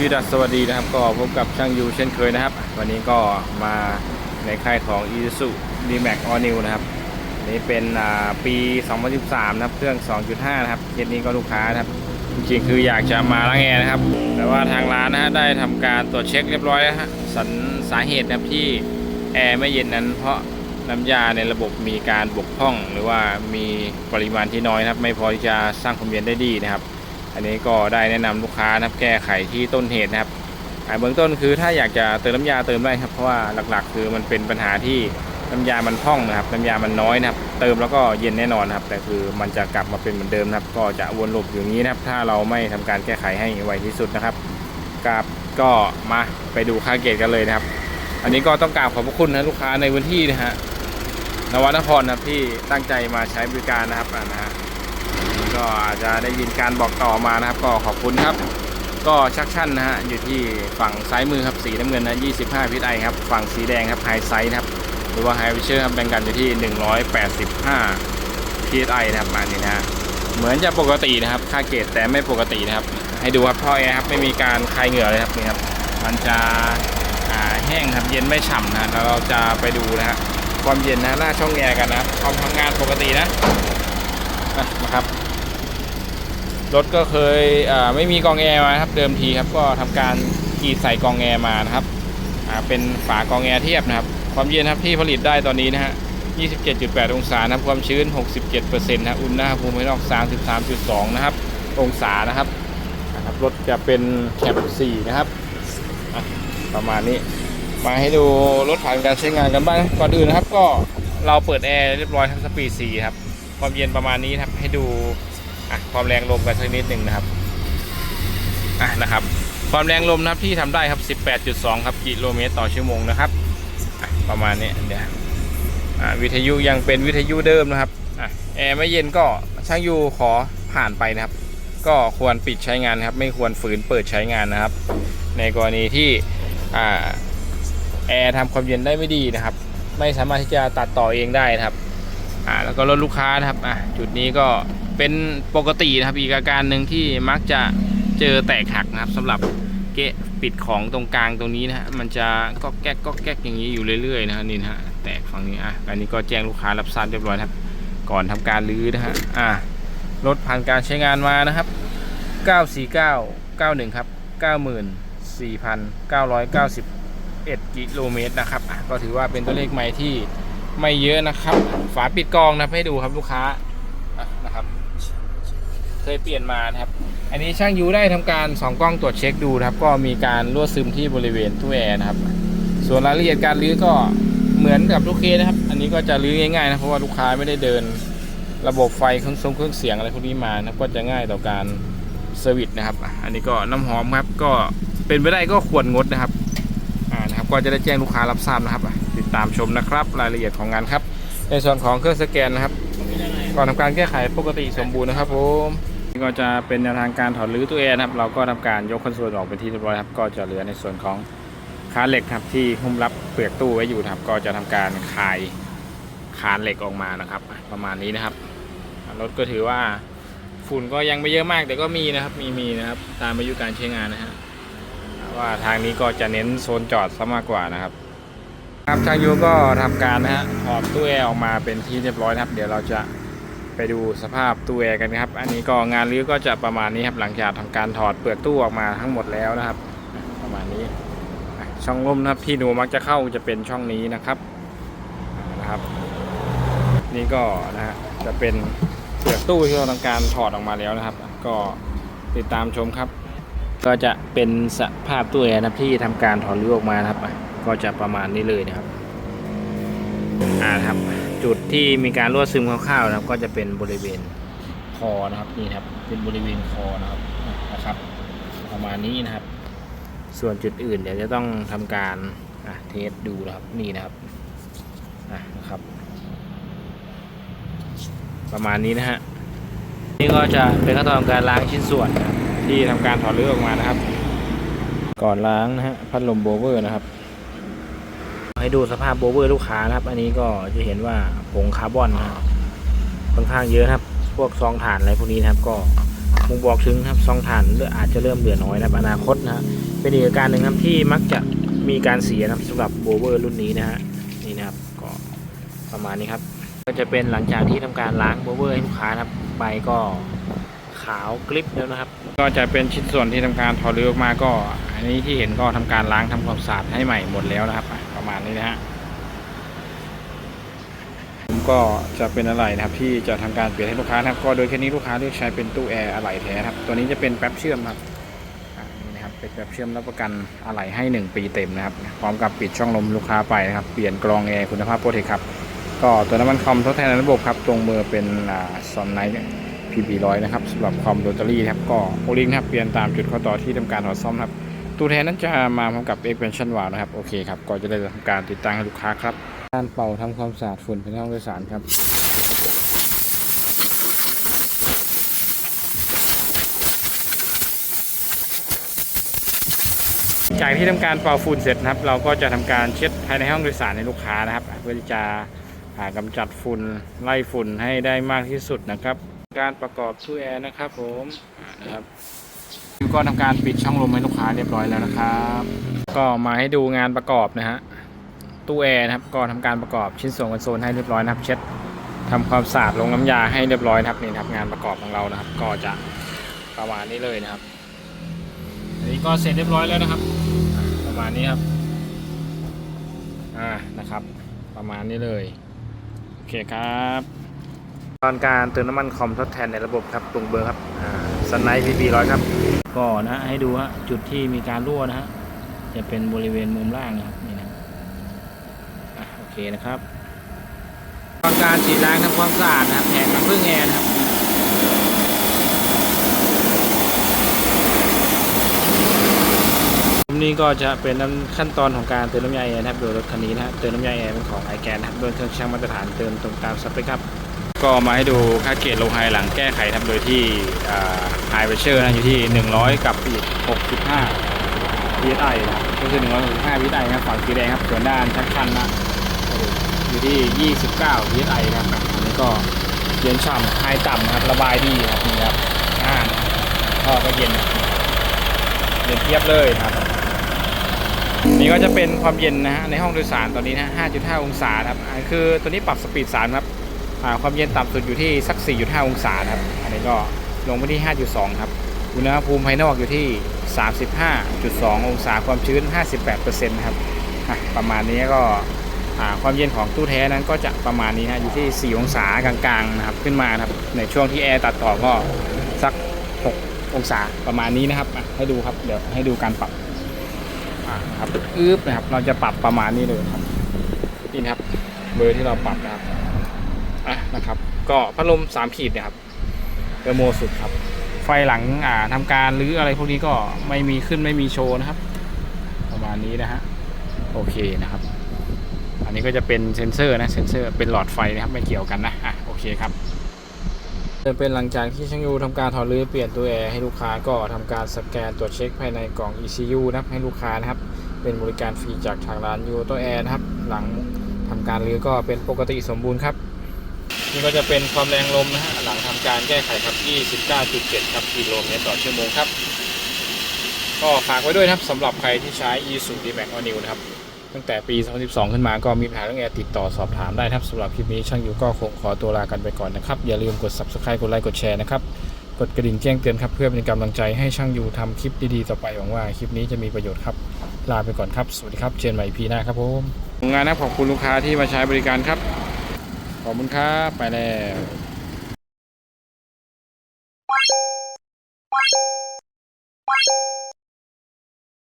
วีดัสสวัสดีนะครับ ก็พบกับช่างยูเช่นเคยนะครับ วันนี้ก็มาในค่ายของ i s u d m a x All New นะครับนนี้เป็นปี 2013 นะครับ เครื่อง 2.5 นะครับเคสนี้ก็ลูกค้านะครับ จริงๆ คืออยากจะมาล้างแอร์นะครับ แต่ว่าทางร้านนะฮะได้ทำการตรวจเช็คเรียบร้อยแล้วฮะสันสาเหตุนะครับที่แอร์ไม่เย็นนั้น เพราะน้ำยาในระบบมีการบกพร่อง หรือว่ามีปริมาณที่น้อยนะครับ ไม่พอที่จะสร้างความเย็นได้ดีนะครับ อันนี้ก็ได้แนะนำลูกค้านะครับแก้ไขที่ต้นเหตุนะครับอ่าเบื้องต้นคือถ้าอยากจะเติมน้ำยาเติมได้ครับเพราะว่าหลักๆ คือมันเป็นปัญหาที่น้ำยามันพร่องนะครับน้ำยามันน้อยนะครับ เติมแล้วก็เย็นแน่นอนนะครับ แต่คือมันจะกลับมาเป็นเหมือนเดิมนะครับ ก็จะวนลูปอยู่างนี้นะครับ ถ้าเราไม่ทำการแก้ไขให้ไวที่สุดนะครับกับก็มาไปดูค่าเกตกันเลยนะครับ อันนี้ก็ต้องกราบขอบพระคุณนะลูกค้าในพื้นที่นะฮะนวนครนะครับที่ตั้งใจมาใช้บริการนะครับอ่านะฮะ ก็อาจจะได้ยินการบอกต่อมานะครับ ก็ขอบคุณครับ ก็ชักชั่นนะฮะอยู่ที่ฝั่งซ้ายมือครับสีน้ำเงินนะ25พิษไอครับฝั่งสีแดงครับไฮไซส์นะครับหรือว่าไฮวิเชอร์ครับแบ่งกันอยู่ที่ 185 PSI นะครับมานี่นะเหมือนจะปกตินะครับ ค่าเกรดแต่ไม่ปกตินะครับ ให้ดูครับท่อแอร์ครับไม่มีการคายเหงื่อเลยครับนี่ครับมันจะแห้งครับเย็นไม่ฉ่ำนะแล้วเราจะไปดูนะฮะความเย็นนะหน้าช่องแอร์กันนะความทำงานปกตินะอะนะครับ รถก็เคยไม่มีกองแอร์มาครับเดิมทีครับก็ทำการกรีดใส่กองแอร์มานะครับเป็นฝากองแอร์เทียบนะครับ ความเย็นครับที่ผลิตได้ตอนนี้นะฮะ 27.8 องศานะครับความชื้น 67%นะครับอุณหภูมิภายนอก 33.2 นะครับ องศานะครับนะครับรถจะเป็นแคป4นะครับประมาณนี้มาให้ดูรถผ่านการใช้งานกันบ้างก่อนอื่นนะครับ ก็เราเปิดแอร์เรียบร้อยทั้งสปีด4ครับความเย็นประมาณนี้นะครับให้ดู อะความแรงลมกันสักนิดหนึ่งนะครับอะนะครับ ความแรงลมนะครับที่ทำได้ครับ 18.2 ครับกิโลเมตรต่อชั่วโมงนะครับประมาณนี้เดี๋ยววิทยุยังเป็นวิทยุเดิมนะครับอแอร์ไม่เย็นก็ช่างยูขอผ่านไปนะครับ ก็ควรปิดใช้งานนะครับ ไม่ควรฝืนเปิดใช้งานนะครับ ในกรณีที่อแอร์ทำความเย็นได้ไม่ดีนะครับ ไม่สามารถที่จะตัดต่อเองได้นะครับแล้วก็รถลูกค้านะครับจุดนี้ก็ เป็นปกตินะครับอีกอาการหนึ่งที่มักจะเจอแตกหักนะครับสำหรับเกะปิดของตรงกลางตรงนี้นะฮะมันจะก็แก๊กก็แก๊กอย่างนี้อยู่เรื่อยๆนะฮะนี่นะฮะแตกฝั่งนี้อะอันนี้ก็แจ้งลูกค้ารับทราบเรียบร้อยครับก่อนทำการรื้อนะฮะอะรถผ่านการใช้งานมานะครับ 94991 ครับ 94,991 กิโลเมตรนะครับอะก็ถือว่าเป็นตัวเลขใหม่ที่ไม่เยอะนะครับ ฝาปิดกองนะให้ดูครับลูกค้านะครับ เคยเปลี่ยนมานะครับ อันนี้ช่างยูได้ทำการสองกล้องตรวจเช็คดูนะครับ ก็มีการรั่วซึมที่บริเวณตู้แอร์นะครับ ส่วนรายละเอียดการรื้อก็เหมือนกับลูกเคสนะครับ อันนี้ก็จะรื้อง่ายๆนะเพราะว่าลูกค้าไม่ได้เดิน ระบบไฟเครื่องทรงเครื่องเสียงอะไรพวกนี้มานะครับก็จะง่ายต่อการเซอร์วิสนะครับ อันนี้ก็น้ำหอมครับ ก็เป็นไปได้ก็ควรงดนะครับอ่านะครับ ก็จะได้แจ้งลูกค้ารับทราบนะครับ ติดตามชมนะครับ รายละเอียดของงานครับ ในส่วนของเครื่องสแกนนะครับ ก่อนทำการแก้ไขปกติสมบูรณ์นะครับผม นี่ก็จะเป็นแนวทางการถอดรื้อตู้แอร์นะครับ เราก็ทำการยกคอนโซลออกเป็นที่เรียบร้อยครับ ก็จะเหลือในส่วนของคานเหล็กครับที่หุ้มรับเปลือกตู้ไว้อยู่ครับ ก็จะทำการคายคานเหล็กออกมานะครับ ประมาณนี้นะครับ รถก็ถือว่าฝุ่นก็ยังไม่เยอะมากแต่ก็มีนะครับ มีมีนะครับ ตามอายุการใช้งานนะฮะว่าทางนี้ก็จะเน้นโซนจอดซะมากกว่านะครับครับทางยูก็ทำการนะฮะถอดตู้แอร์ออกมาเป็นที่เรียบร้อยครับ เดี๋ยวเราจะ ไปดูสภาพตู้แอร์กันครับ อันนี้ก็งานรื้อก็จะประมาณนี้ครับหลังจากทำการถอดเปลือกตู้ออกมาทั้งหมดแล้วนะครับ ประมาณนี้ช่องลมนะครับที่หนูมักจะเข้าจะเป็นช่องนี้นะครับนะครับ นี่ก็นะฮะจะเป็นเปลือกตู้ที่เราทำการถอดออกมาแล้วนะครับ ก็ติดตามชมครับ ก็จะเป็นสภาพตู้แอร์นะที่ทำการถอดรื้อออกมานะครับ ก็จะประมาณนี้เลยนะครับอ่าครับ จุดที่มีการรั่วซึมคร่าวๆนะครับ ก็จะเป็นบริเวณคอนะครับนี่ครับ เป็นบริเวณคอนะครับนะครับ ประมาณนี้นะครับ ส่วนจุดอื่นเดี๋ยวจะต้องทำการเทสดูนะครับนี่นะครับนะครับ ประมาณนี้นะฮะนี่ก็จะเป็นขั้นตอนการล้างชิ้นส่วนที่ทำการถอดเลือออกมานะครับ ก่อนล้างนะฮะพัดลมโบเวอร์นะครับ ให้ดูสภาพโบเวอร์ลูกค้านะครับ อันนี้ก็จะเห็นว่าผงคาร์บอนนะครับค่อนข้างเยอะครับ พวกซองถ่านอะไรพวกนี้นะครับ ก็บ่งบอกถึงครับซองถ่านอาจจะเริ่มเหลือน้อยนะครับอนาคตนะเป็นอีกการหนึ่งครับที่มักจะมีการเสียนะครับสำหรับโบเวอร์รุ่นนี้นะฮะนี่นะครับก็ประมาณนี้ครับ ก็จะเป็นหลังจากที่ทำการล้างโบเวอร์ให้ลูกค้านะครับใบก็ขาวกริบแล้วนะครับ ก็จะเป็นชิ้นส่วนที่ทำการถอดรื้อออกมาก็ อันนี้ที่เห็นก็ทำการล้างทำความสะอาดให้ใหม่หมดแล้วนะครับ ประมาณนี้นะฮะผมก็จะเป็นอะไรนะครับที่จะทำการเปลี่ยนให้ลูกค้านะครับ ก็โดยแค่นี้ลูกค้าเลือกใช้เป็นตู้แอร์อะไหล่แท้ครับตัวนี้จะเป็นแป๊บเชื่อมครับนี่นะครับเป็นแป๊บเชื่อมรับประกันอะไหล่ให้ 1 ปีเต็มนะครับพร้อมกับปิดช่องลมลูกค้าไปนะครับเปลี่ยนกรองแอร์คุณภาพโปรเทคครับก็ตัวน้ำมันคอมทดแทนระบบครับตรงมือเป็นซอนไนท์พีบีร้อยนะครับสำหรับคอมโรตารี่ครับก็โอลิงครับเปลี่ยนตามจุดข้อต่อที่ทำการถอดซ่อมครับ ตัวแทนนั้นจะมาพร้อมกับ expansion valve นะครับ โอเคครับ ก็จะได้ทำการติดตั้งให้ลูกค้าครับการเป่าทำความสะอาดฝุ่นภายในห้องโดยสารครับจากที่ทำการเป่าฝุ่นเสร็จนะครับ เราก็จะทำการเช็ดภายในห้องโดยสารให้ลูกค้านะครับ เพื่อที่จะอ่ากำจัดฝุ่นไล่ฝุ่นให้ได้มากที่สุดนะครับ การประกอบตู้แอร์นะครับผมนะครับ ก็ทำการปิดช่องลมให้ลูกค้าเรียบร้อยแล้วนะครับ ก็มาให้ดูงานประกอบนะฮะตู้แอร์นะครับก็ทำการประกอบชิ้นส่วนคอนโซลให้เรียบร้อยนะครับ เช็ดทำความสะอาดลงน้ำยาให้เรียบร้อยนะครับนี่นะครับงานประกอบของเรานะครับ ก็จะประมาณนี้เลยนะครับอันนี้ก็เสร็จเรียบร้อยแล้วนะครับ ประมาณนี้ครับอ่านะครับ ประมาณนี้เลยโอเคครับตอนการเติมน้ำมันคอมทดแทนในระบบครับตรงเบอร์ครับสไนพีพีร้อยครับ ก็นะให้ดูฮะจุดที่มีการรั่วนะฮะจะเป็นบริเวณมุมล่างนะครับนี่นะอะโอเคนะครับตอนการฉีดล้างทำความสะอาดนะครับแผงน้ำพึ่งแอร์นะครับนี่ก็จะเป็นขั้นตอนของการเติมน้ำยาแอร์นะครับโดยรถคันนี้นะครับเติมน้ำยาแอร์เป็นของไอแกนนะครับโดยเครื่องช่างมาตรฐานเติมตรงตามสเปคครับ ก็มาให้ดูค่าเกจโลไฮหลังแก้ไขทำโดยที่ไฮเวเชอร์นะอยู่ที่ 100 กับอีก65 PSI นะก็คือ 165 PSI นะฝั่งสีแดงครับส่วนด้านชักชันนะอยู่ที่ 29 PSI นะครับอันนี้ก็เย็นฉ่ำไฮต่ำนะครับระบายดีครับนี่ครับอ่าท่อก็เย็นเย็นเทียบเลยครับนี่ก็จะเป็นความเย็นนะฮะในห้องโดยสารตอนนี้นะ 5.5 องศาครับอ่าคือตัวนี้ปรับสปีดสารครับ ความเย็นต่ำสุดอยู่ที่สัก 4.5 องศาครับ อันนี้ก็ลงไปที่ 5.2 ครับ อุณหภูมิภายนอกอยู่ที่ 35.2 องศา ความชื้น 58%นะครับ ประมาณนี้ก็ความเย็นของตู้แท้นั้นก็จะประมาณนี้นะอยู่ที่ 4 องศากลางๆนะครับขึ้นมานครับ ในช่วงที่แอร์ตัดต่อก็สัก 6 องศาประมาณนี้นะครับ ให้ดูครับ เดี๋ยวให้ดูการปรับครับอึ๊บนะครับ เราจะปรับประมาณนี้เลยครับ นี่นะครับ เบอร์ที่เราปรับนะครับ อะนะครับ ก็พัดลมสามขีดเนะครับเทอร์โมสุดครับ ไฟหลังอ่าทำการหรืออะไรพวกนี้ก็ไม่มีขึ้นไม่มีโชว์นะครับ ประมาณนี้นะฮะโอเคนะครับ อันนี้ก็จะเป็นเซ็นเซอร์นะเซ็นเซอร์เป็นหลอดไฟนะครับไม่เกี่ยวกันนะอะโอเคครับจะเป็นหลังจากที่ช่างยูทำการถอดรื้อเปลี่ยนตัวแอร์ให้ลูกค้าก็ทำการสแกนตรวจเช็คภายในกล่อง ECU นะครับให้ลูกค้านะครับ เป็นบริการฟรีจากทางร้านยูตัวแอร์นะครับ หลังทำการรื้อก็เป็นปกติสมบูรณ์ครับ นี่ก็จะเป็นความแรงลมนะฮะหลังทำการแก้ไขครับ29.7ครับกิโลเมตรต่อชั่วโมงครับ ก็ฝากไว้ด้วยนะครับสำหรับใครที่ใช้ e s u d m a x All New นะครับตั้งแต่ปี 2012 ขึ้นมาก็มีปัญหาเรื่องแอร์ติดต่อสอบถามได้ครับสำหรับคลิปนี้ช่างอยู่ก็คงขอตัวลากันไปก่อนนะครับ อย่าลืมกด subscribe กดไลค์กดแชร์นะครับ กดกระดิ่งแจ้งเตือนครับเพื่อเป็นกำลังใจให้ช่างอยู่ทำคลิปดีๆต่อไปหวังว่าคลิปนี้จะมีประโยชน์ครับลาไปก่อนครับสวัสดีครับเจนใหม่พีหน้าครับผมงานนะขอบคุณลูกค้าที่มาใช้บริการครับ ขอบคุณครับ ไปแล้ว